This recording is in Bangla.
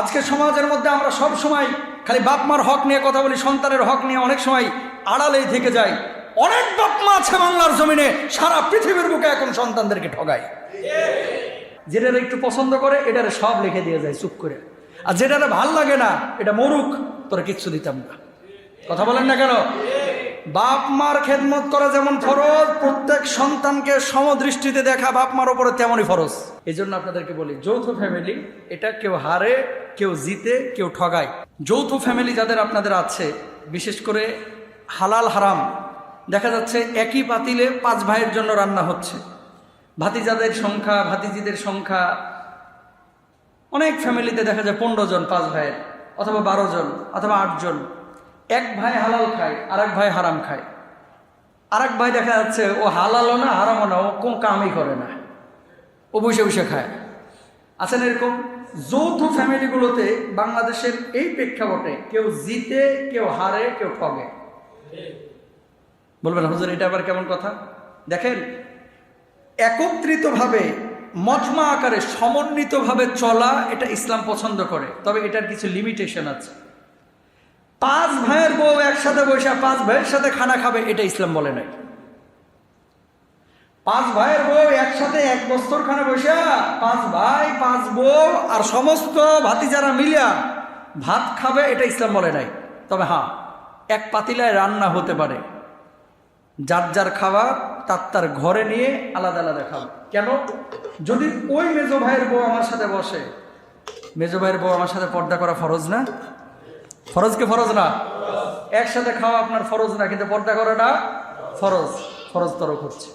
আজকে সমাজের মধ্যে আমরা সব সময় খালি বাপমার হক নিয়ে কথা বলি, সন্তানের হক নিয়ে অনেক সময় আড়ালেই থেকে যাই। অনেক বাপ মা আছে বাংলার জমিনে, সারা পৃথিবীর বুকে এখন সন্তানদেরকে ঠগায়। যেটার একটু পছন্দ করে, এটারে সব লিখে দিয়ে যায়, চুপ করে। আর যেটারে ভালো লাগে না, এটা মরুক, তোরা কিচ্ছু দিতাম না। কথা বলেন না কেন? বাপ মার খেদমত করা যেমন ফরজ, প্রত্যেক সন্তানকে সমদৃষ্টিতে দেখা বাপ মার ওপরে তেমনই ফরজ। এই জন্য আপনাদেরকে বলি, যৌথ ফ্যামিলি এটা কেউ হারে কেউ জিতে, কেউ ঠগায়। যৌথ ফ্যামিলি যাদের আপনাদের আছে, বিশেষ করে হালাল হারাম, দেখা যাচ্ছে একই পাতিলে পাঁচ ভাইয়ের জন্য রান্না হচ্ছে। ভাতিজাদের সংখ্যা, ভাতিজিদের সংখ্যা, অনেক ফ্যামিলিতে দেখা যায় পনেরো জন পাঁচ ভাইয়ের, অথবা বারো জন, অথবা আটজন এক ভাই হালাল খায় আর এক ভাই হারাম খায়। আর এক ভাই দেখা যাচ্ছে ও হালালও না, হারামও না, ও কোন কামই করে না। ও বসে বসে খায়। আছেন এরকম যৌথ ফ্যামিলিগুলোতে বাংলাদেশের এই প্রেক্ষাপটে কেউ জিতে, কেউ হারে, কেউ ঠগে। বলবেন, হুজুর, এটা আবার কেমন কথা? দেখেন, একত্রিতভাবে, মজমা আকারে সমন্বিতভাবে চলা এটা ইসলাম পছন্দ করে, তবে এটার কিছু লিমিটেশন আছে। পাঁচ ভাইয়ের বউ একসাথে বসে, পাঁচ ভাইয়ের সাথে খানা খাবে, এটা ইসলাম বলে নাই। পাঁচ ভাইয়ের বউ একসাথে এক বস্তর খানা বসে, পাঁচ ভাই, পাঁচ বউ আর সমস্ত ভাতি যারা মিলিয়া ভাত খাবে, এটা ইসলাম বলে নাই। তবে হ্যাঁ এক পাতিলায় রান্না হতে পারে। যার যার খাবার, তার তার ঘরে নিয়ে আলাদা আলাদা খাবে। কেন? যদি ওই মেজো ভাইয়ের বউ আমার সাথে বসে, মেজো ভাইয়ের বউ আমার সাথে পর্দা করা ফরজ না? ফরজ কি ফরজ না? একসাথে খাওয়া আপনার ফরজ না, কিন্তু পর্দা করাটা ফরজ। ফরজ তরক হচ্ছে।